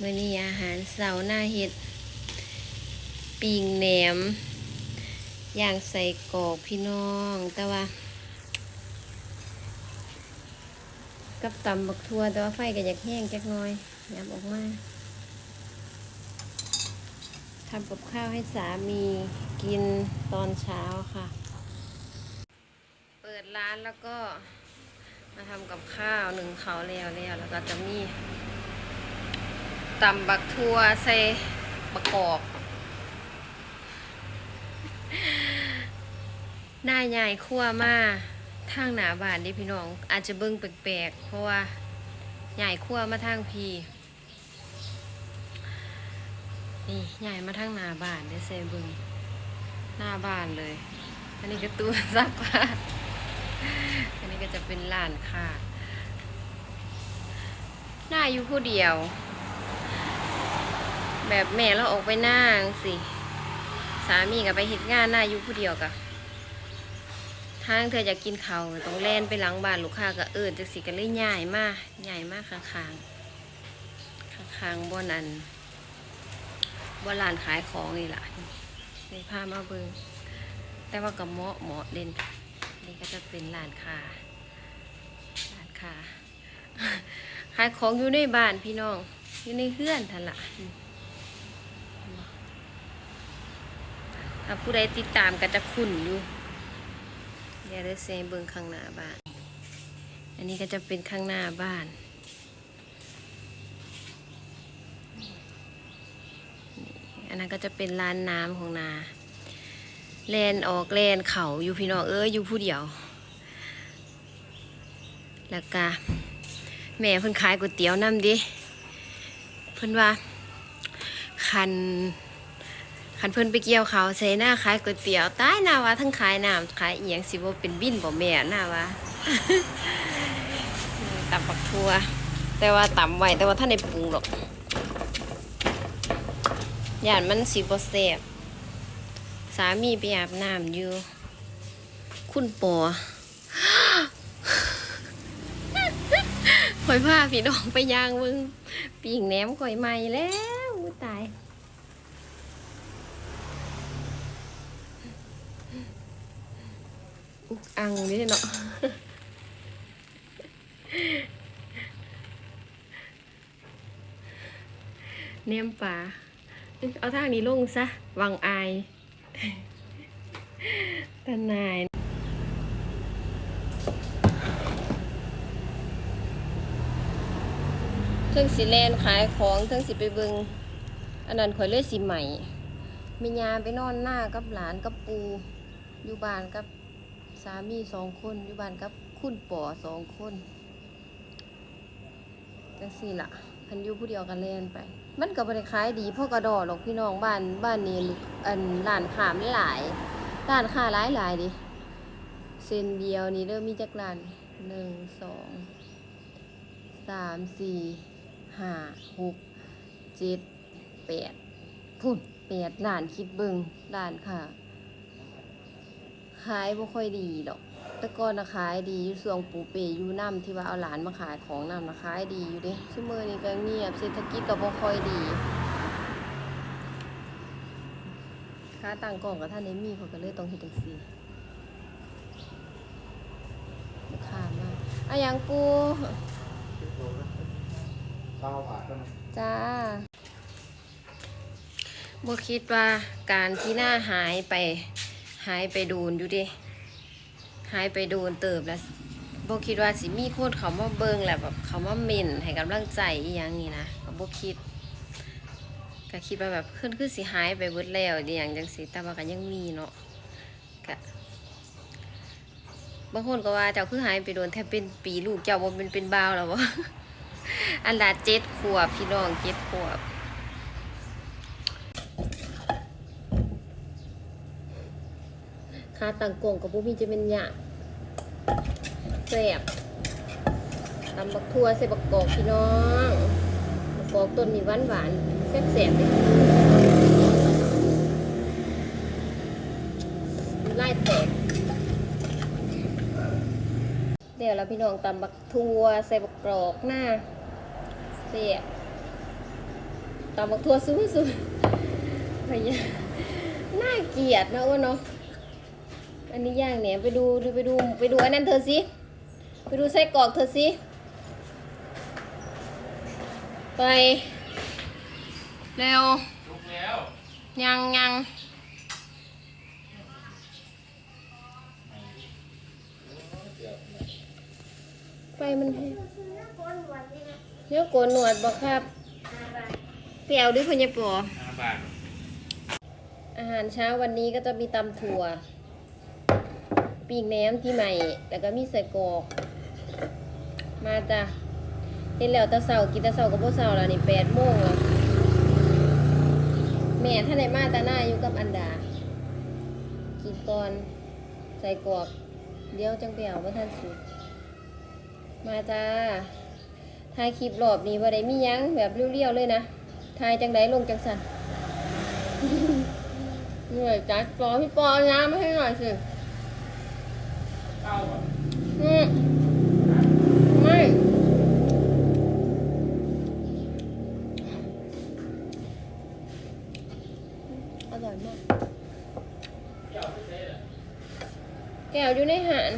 มื่อนี้อาหารเสาหน้าเห็ดปิงแหนมย่างใส่กอกพี่น้อง แต่ว่า กับตำบักทั่วแต่ว่าไฟก็อยากแห้งจักน้อยยับออกมาทำกับข้าวให้สามีกินตอนเช้าค่ะ เปิดร้านแล้วก็มาทำกับข้าวหนึ่งเขาวแล้วแล้วแล้วก็จะมี ตำบักทั่วใส่ประกอบหน้าใหญ่คั่วมาทางหนาบานดิพี่น้อง อาจจะเบิ่งแปลกๆเพราะว่าใหญ่คั่วมาทางพีนี่ใหญ่มาทางหนาบานได้เซเบิ่งหน้าบ้านเลย อันนี้ก็ตู้ซักผ้าอันนี้ก็จะเป็นร้านค่ะหน้าอยู่ผู้เดียว แบบแม่เราออกไปน้าจังสิสามีก็ไปเห็ดงานหน้าอยู่ผู้เดียวกะทางเธออยากกินเขาต้องแล่นไปหลังบ้านลูกค้าก็เอิญจักสิกันเลยใหญ่มากใหญ่มากข้างๆข้างๆบนอันบนร้านขายของนี่ล่ะนี่พามาเบิงแต่ว่ากับเหมาะเหมาะเด่นนี่ก็จะเป็นร้านค้าร้านค้าขายของอยู่ในบ้านพี่น้องอยู่ในเฮือนทันละถ้ ผู้ใดติดตามก็จะคุ้นอยู่เดี๋ยวได้เซเบิงข้างหน้าบ้าน อันนี้ก็จะเป็นข้างหน้าบ้านอันนั้นก็จะเป็นร้านน้ำของนาแลนออกแลนเขาอยู่พี่น้องเอ้ยอยู่ผู้เดียว แล้วก็แม่เพิ่นขายก๋วยเตี๋ยวน้ำดิ เพิ่นว่าคัน คันเพิ่นไปเกี่ยวเขาใส่หน้าขายก๋วยเตี๋ยวตายหน้าว่าทั้งขายน้ำขายเอียงสิบ่เป็นบินบ่แม่หน้าว่าตำปักทัว แต่ว่าตำไว้แต่ว่าท่านในปรุงหรอกย่านมันสิบ่แซ่บสามีไปอาบน้ำอยู่ คุณปอข่อยพาพี่น้องไปย่างมึงปีงแหนมข่อยใหม่แล้วอุ๊ยตาย อุกอังนี่เนาะเนมป่าเอาทางนี้ลงซะ วังอายตนายเทิงสิแลนขายของเทิงสิไปเบิงอันนั้นข่อยเลยสิใหม่มียาไปนอนหน้ากับหลานกับปู อยู่บ้านกับ สามีสองคนอยู่บ้านกับคุณป่อสองคนจังสี่ละพันยูผู้เดียวกันเล่นไป มันก็บริขายดีพ่อกระดอหรอกพี่น้องบ้านบ้านนี้อันร้านขามหลายร้านค้าหลายหลายดิเส้นเดียวนี่เริ่มมีจักร้านหนึ่งสองสามสี่ห้าหกเจ็ดแปดพุ่นแปดร้านคิดเบิงร้านค่ะ ขายบ่ค่อยดีดอก แต่ก่อนนะขายดีอยู่ส่วงปูเปอยู่น้ำที่ว่าเอาหลานมาขายของน้ำนะขายดีอยู่เด้ชั่วโมงนี้ก็เงียบเศรษฐกิจก็บ่ค่อยดีค่าต่างกล่องกับท่านเอมี่เขาก็เลยต้องเฮ็ดจังซี่ราคามากอะหยังปูเศร้าผ่ากันจ้าบ่คิดว่าการที่หน้าหายไป หายไปโดนอยู่ดิหายไปโดนเติบแล้วบ่คิดว่าสิมีคนเขามาเบิงแหละแบบเขามาเมนให้กำลังใจอีหยังนี่นะก็บ่คิดก็คิดว่าแบบขึ้นคือสิหายไปเบิดแล้วอย่างจังซี่แต่ว่าก็ยังมีเนาะก็บางคนก็ว่าเจ้าคือหายไปโดนแทบเป็นปีลูกเจ้าบ่เป็นเป็นบ่าวแล้วบ่อันดาเจ็ดขวบพี่น้องเจ็ดขวบาตังกงกับพวกพี่จะเป็นหยาแซ่บตำบักทั่วใส่บักกอกพี่น้องบักกอกต้นนี้หวานหวานแซ่บแซ่บเลยไล่แตกเดี๋ยวเราพี่น้องตำบักทัวใส่บักกรอกหน้าเสียตำบักทัวซุ้มๆพยาน่าเกลียดนะอ้วนเนาะ อันนี้ย่างเนี่ยไปดูดูไปดูไปดูอันนั้นเธอสิไปดูไส้กรอกเธอสิไปเร็วลุกแล้วยังยังไฟมันแห้งเดี๋ยวโกนหนวดบอกครับเปรียวด้วยพญปอห้าบาทอาหารเช้าวันนี้ก็จะมีตำถั่ว ปีกแหนมที่ใหม่ แล้วก็มีใส่กอก มาจ้ะเห็นแล้วตะเสากินตะเสากับพวกเสาแล้วนี่แปดโมงแล้วแม่ท่านไหนมาตาหน้าอยู่กับอันดา กินก่อน ใส่กอก เดี๋ยวจังเปียวว่าท่านสุด มาจ้าถ่ายคลิปรอบนี้ว่าได้มียังแบบเรียวๆเลยนะถ่ายจังไดลงจังสันเหนื่อยจัดปอพี่ปอน้ำมาให้หน่อยสิ อืมไม่อร่อยมาก แก้วอยู่ในหาน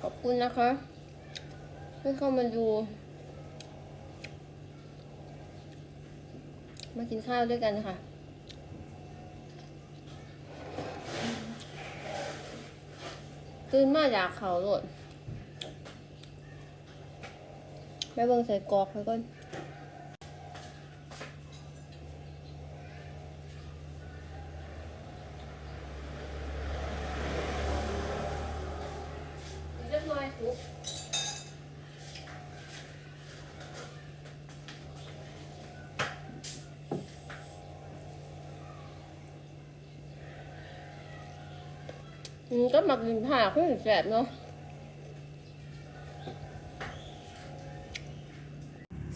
ขอบคุณนะคะที่เข้ามาดู มากินข้าวด้วยกันค่ะ ตื่นมาอยากเขาโหลดแม่เบิ่งใส่กอกไปก่อน เรียบร้อยทุก อืมก็หมักดินผ่าขึ้นแสบเนาะ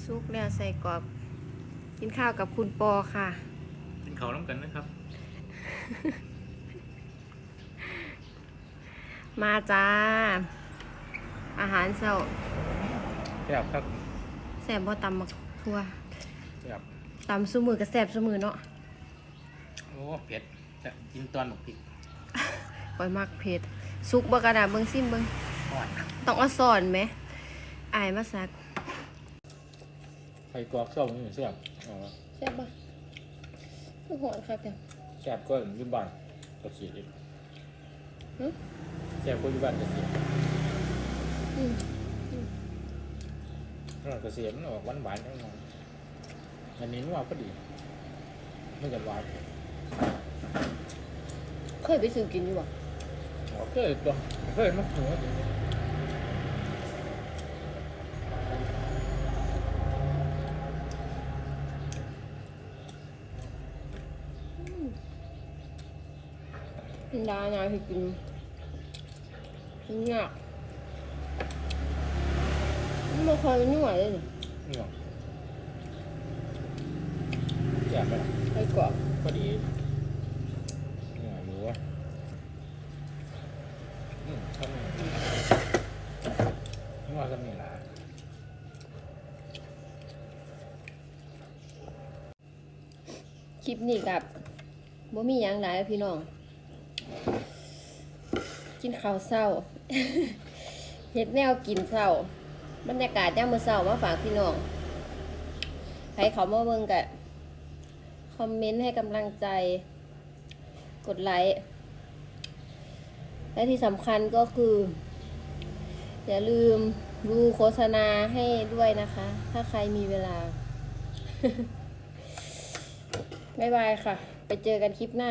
ซุกแล้วใส่กรอบ กินข้าวกับคุณปอค่ะ กินเขาวน้ำกันนะครับ มาจ้า อาหารเช้าแซ่บครับแสบบ่ตำมักทั่วแซ่บตำซุมือกับแสบซุมือเนาะ โอ้เผ็ดแต่กินตอนหมกพริก ปล่อยมักเผ็ดซุกบ่กระดาษเบิ่งซิมเบิ่งอ่อนต้องเอาสอนไหมอายมาซักไข่กรอกส้มนี่แซ่บอ๋อแซ่บบ่คือหอนค่ะแต่แซ่บก็อยุบานกระเสียดอีกหึแซ่บก็อยุบานกระเสียดอืมเพราะกระเสียดมันออกหวานหวานๆนิดหน่อยอันนี้นัวพอดีไม่จะหวานเคยไปซื้อกินอยู่บ่อ๋อ เคยตัวเคยมาหัวดาหน่อยให้กินกินยากมันบ่ค่อยนุ่มเลยนี่นี่หรอแซ่บไปละไอ้กรอบพอดีนี่หน่อยอยู่วะอืมทำนี่ นัวทำนี่ละคลิปนี้กับบ่มีหยังหลายพี่น้อง กินข้าวเช้า เฮ็ดแนวกินเช้า บรรยากาศยามมื้อเช้ามาฝากพี่น้องใครเขามาเบิ่งก็คอมเมนต์ให้กำลังใจ กดไลค์ และที่สำคัญก็คือ อย่าลืม ดูโฆษณาให้ด้วยนะคะ ถ้าใครมีเวลา บ๊ายบายค่ะ ไปเจอกันคลิปหน้า